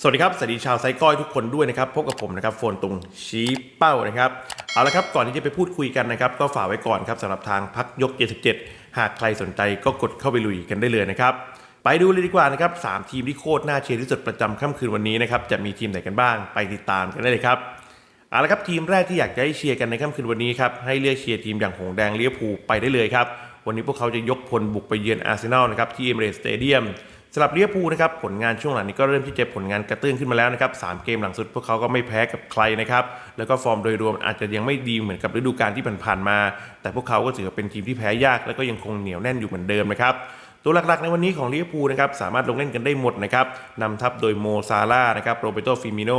สวัสดีครับ สวัสดีชาวไซก้อยทุกคนด้วยนะครับ พบกับผมนะครับโฟนตุงชี้เป้านะครับ เอาละครับ ก่อนที่จะไปพูดคุยกันนะครับ ก็ฝากไว้ก่อนครับสำหรับทางพักยก 77 หากใครสนใจก็กดเข้าไปลุยกันได้เลยนะครับ ไปดูเลยดีกว่านะครับสามทีมที่โคตรน่าเชียร์ที่สุดประจำค่ำคืนวันนี้นะครับ จะมีทีมไหนกันบ้าง ไปติดตามกันได้เลยครับ เอาละครับทีมแรกที่อยากจะให้เชียร์กันในค่ำคืนวันนี้ครับ ให้เลือกเชียร์ทีมอย่างหงแดงเลี้ยวภูไปได้เลยครับ วันนี้พวกเขาจะยกพลบุกไปเยือนอาร์เซนอลนะครับที่เอเมเรสสเตเดียม สำหรับเลียวภูนะครับผลงานช่วงหลังนี้ก็เริ่มที่จะผลงานกระเตื้องขึ้นมาแล้วนะครับสามเกมหลังสุดพวกเขาก็ไม่แพ้กับใครนะครับแล้วก็ฟอร์มโดยรวมอาจจะยังไม่ดีเหมือนกับฤดูกาลที่ผ่านๆมา แต่พวกเขาก็ถือว่าเป็นทีมที่แพ้ยาก แล้วก็ยังคงเหนียวแน่นอยู่เหมือนเดิมนะครับตัวหลักๆในวันนี้ของลิเวอร์พูลนะครับสามารถลงเล่นกันได้หมดนะครับนำทัพโดยโมซาร่านะครับโรเบโตฟิมิโน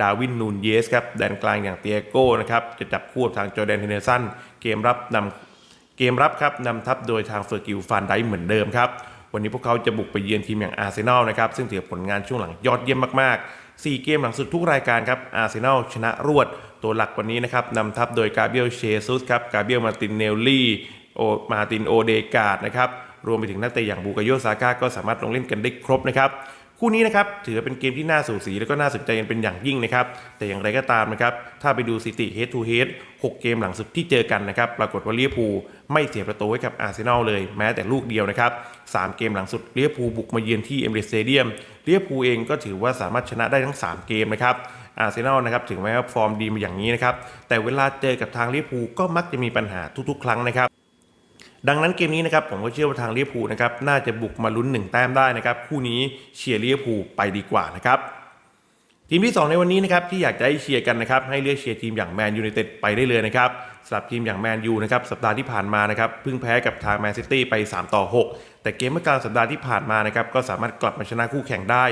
ดาวินนูนเยสครับแดนกลางอย่างเตียโก้นะครับจะจับคู่กับทางจอร์แดนเฮเนอร์สันเกมรับนำเกมรับครับนำทัพโดยทางเฟอร์กิลฟานไดเหมือนเดิมครับ วันนี้พวกเขาจะบุกไปเยือนทีมอย่างอาร์เซนอลนะครับ ซึ่งถือผลงานช่วงหลังยอดเยี่ยมมากๆ 4 เกมหลังสุดทุกรายการครับ อาร์เซนอลชนะรวด ตัวหลักวันนี้นะครับนำทัพโดยกาเบรียลเชซุสครับ กาเบรียลมาตินเนลลี่ โอ มาตินโอเดกาดนะครับ รวมไปถึงนักเตะอย่างบูกาโยซาก้าก็สามารถลงเล่นกันได้ครบนะครับ คู่นี้นะครับถือว่าเป็นเกมที่น่าสูสีแล้วก็น่าสนใจกันเป็นอย่างยิ่งนะครับ แต่อย่างไรก็ตามนะครับ ถ้าไปดูสถิติ head to head 6 เกมหลังสุดที่เจอกันนะครับ ปรากฏว่าเวอร์พูไม่เสียประตูให้กับอาร์เซนอลเลยแม้แต่ลูกเดียวนะครับ 3 เกมหลังสุดเวอร์พูบุกมาเยือนที่เอเมเรสสเตเดียมเวอร์พูเองก็ถือว่าสามารถชนะได้ทั้ง 3 เกมนะครับอาร์เซนอลนะครับถึงแม้ว่าฟอร์มดีมาอย่างนี้นะครับแต่เวลาเจอกับทางลิเวอร์พูลก็มักจะมีปัญหาทุกๆ ครั้งนะครับ ดังนั้นเกมนี้นะครับผมก็เชื่อว่าทางเลียพูนะครับน่าจะบุกมาลุ้นหนึ่งแต้มได้นะครับคู่นี้เชียร์เลียพูไปดีกว่านะครับทีมที่ 2 ในวันนี้นะครับที่อยากจะให้เชียร์กันนะครับให้เลือกเชียร์ทีมอย่างแมนยูไนเต็ดไปได้เลยนะครับสำหรับทีมอย่างแมนยูนะครับสัปดาห์ที่ผ่านมานะครับเพิ่งแพ้กับทางแมนซิตี้ไป 3 ต่อ 6 แต่เกมเมื่อกลางสัปดาห์ที่ผ่านมานะครับก็สามารถกลับมาชนะคู่แข่งได้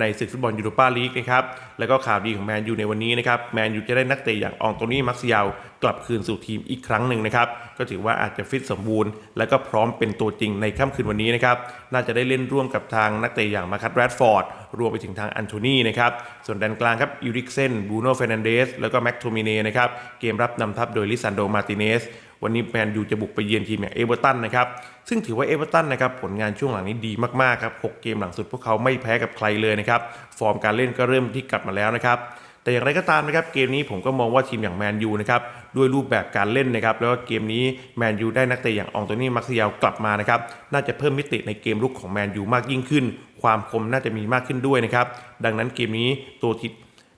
ในศึกฟุตบอลยูโรปาลีกนะครับแล้วก็ข่าวดีของแมนยูในวันนี้นะครับแมนยูจะได้นักเตะอย่างอองโตนี่มักซิยาวกลับคืนสู่ทีมอีกครั้งหนึ่งนะครับก็ถือว่าอาจจะฟิตสมบูรณ์ และก็พร้อมเป็นตัวจริงในค่ำคืนวันนี้นะครับน่าจะได้เล่นร่วมกับทางนักเตะอย่างมาคัตแรดฟอร์ดรวมไปถึงทางอันโทนีนะครับส่วนแดนกลางครับยูริกเซนบูโน่เฟรนันเดสแล้วก็แม็กโทมิเน่นะครับเกมรับนำทัพโดยลิซันโดมาติเนสวันนี้แมนยูจะบุกไปเยือนทีมอย่างเอเวอร์ตันนะครับ ซึ่งถือว่าเอเวอร์ตันนะครับผลงานช่วงหลังนี้ดีมากๆครับ 6 เกมหลังสุดพวกเขาไม่แพ้กับใครเลยนะครับ ฟอร์มการเล่นก็เริ่มที่กลับมาแล้วนะครับ แต่อย่างไรก็ตามนะครับ เกมนี้ผมก็มองว่าทีมอย่างแมนยูนะครับ ด้วยรูปแบบการเล่นนะครับ แล้วก็เกมนี้แมนยูได้นักเตะอย่างอองโตนี่มักซิยาวกลับมานะครับ น่าจะเพิ่มมิติในเกมลุกของแมนยูมากยิ่งขึ้น ความคมน่าจะมีมากขึ้นด้วยนะครับ ดังนั้นเกมนี้ตัวทิศ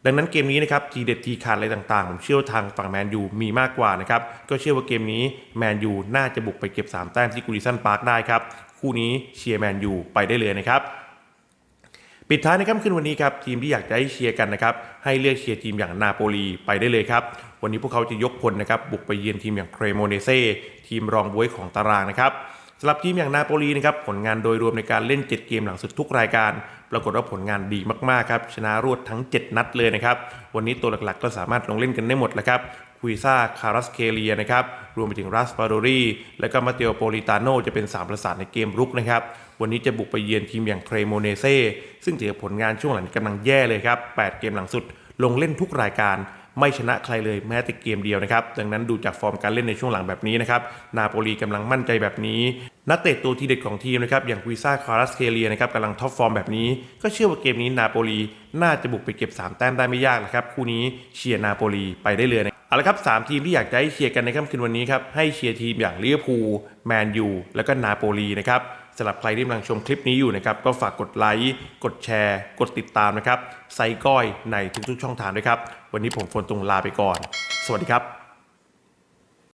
ดังนั้นเกมนี้นะครับทีเด็ดทีขาดอะไรต่างๆ ผมเชื่อทางฝั่งแมนยูมีมากกว่านะครับ ก็เชื่อว่าเกมนี้แมนยูน่าจะบุกไปเก็บ 3 แต้มที่กูริสันพาร์คได้ครับ คู่นี้เชียร์แมนยูไปได้เลยนะครับปิดท้ายในค่ำคืนวันนี้ครับทีมที่อยากจะให้เชียร์กันนะครับให้เลือกเชียร์ทีมอย่างนาโปลีไปได้เลยครับ วันนี้พวกเขาจะยกพลนะครับบุกไปเยือนทีมอย่างเครโมเนเซ่ทีมรองบวยของตารางนะครับ สำหรับทีมอย่างนาโปลีนะครับผลงานโดยรวมในการเล่น 7 เกมหลังสุดทุกรายการ ปรากฏว่าผลงานดีมากๆครับชนะรวดทั้ง 7 นัดเลยนะครับวันนี้ตัวหลักๆ ก็สามารถลงเล่นกันได้หมดแล้วครับคุยซาคารัสเคเลียนะครับรวมไปถึงรัสปาโดรีและก็มาเตโอโปลิตาโนจะเป็น 3 ประสานในเกมรุกนะครับวันนี้จะบุกไปเยือนทีมอย่างเครโมเนเซ่ซึ่งถือผลงานช่วงหลังกำลังแย่เลยครับ8เกมหลังสุด ลงเล่นทุกรายการไม่ชนะใครเลยแม้แต่เกมเดียวนะครับ ดังนั้นดูจากฟอร์มการเล่นในช่วงหลังแบบนี้นะครับ นาโปลีกำลังมั่นใจแบบนี้ นักเตะตัวทีเด็ดของทีมนะครับอย่างกุยซ่าคารัสเคเลียนะครับกำลังท็อปฟอร์มแบบนี้ ก็เชื่อว่าเกมนี้นาโปลีน่าจะบุกไปเก็บ 3 แต้มได้ไม่ยากนะครับ คู่นี้เชียร์นาโปลีไปได้เลยนะเอาละครับสามทีมที่อยากจะให้เชียร์กันในค่ำคืนวันนี้ครับให้เชียร์ทีมอย่างลิเวอร์พูลแมนยูแล้วก็นาโปลีนะครับสำหรับใครที่กำลังชมคลิปนี้อยู่นะครับก็ฝากกดไลค์กดแชร์ กดติดตามนะครับไซก้อยในทุกๆช่องทางด้วยครับวันนี้ผมฝนตุงลาไปก่อน สวัสดีครับ